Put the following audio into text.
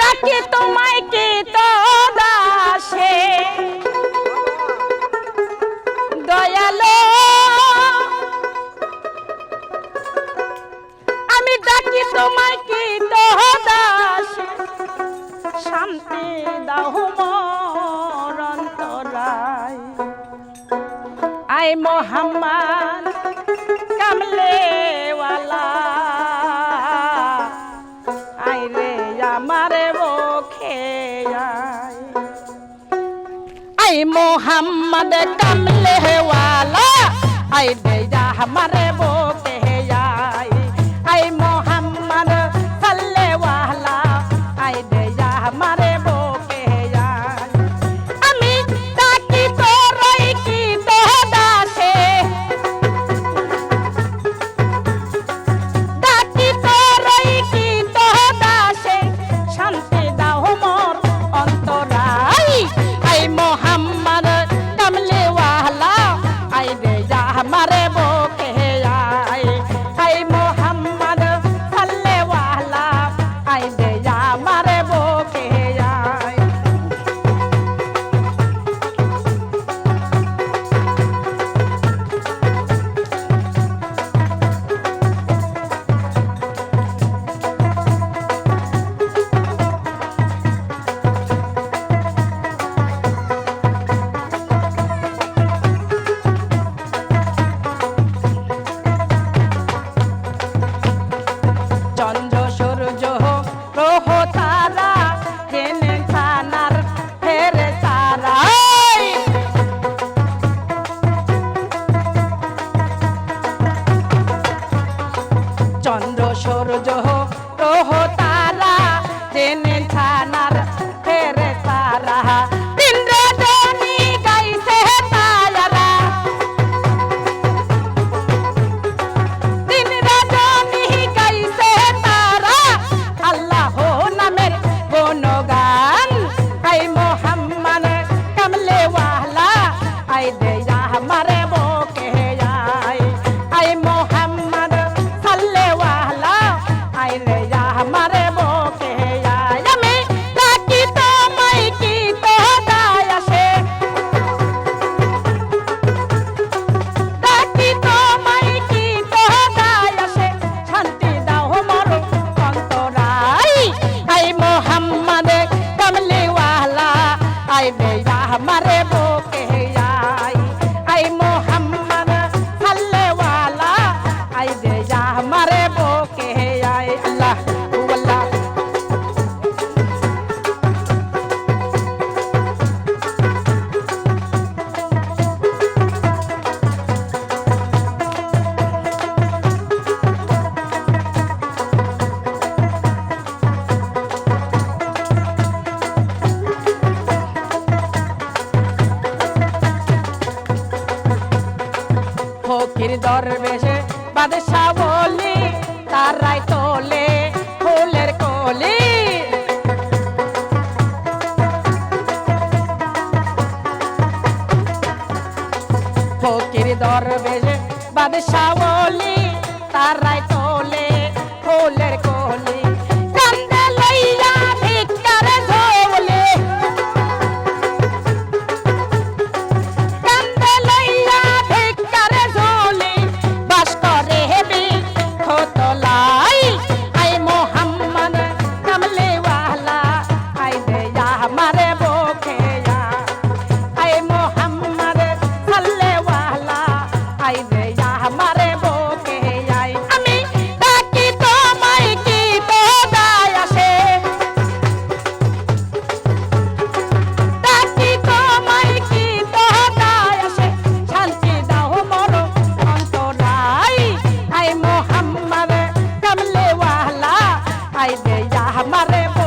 ডাকি তোমায় কি তো দাসে দয়ালো, আমি ডাকি তোমায় কি তো দাসে শান্তি দাহ মরন্তরায় আই মোহাম্মদ মোহাম্মদ কামলে হেওয়ালা আই দে যা হমারে বাদশা তার রায় তোলে ফুলের কলি। ফকির দরবেশ বাদশা বলি তারাই তোলে ফুলের কলি। খাই দেয় আমারে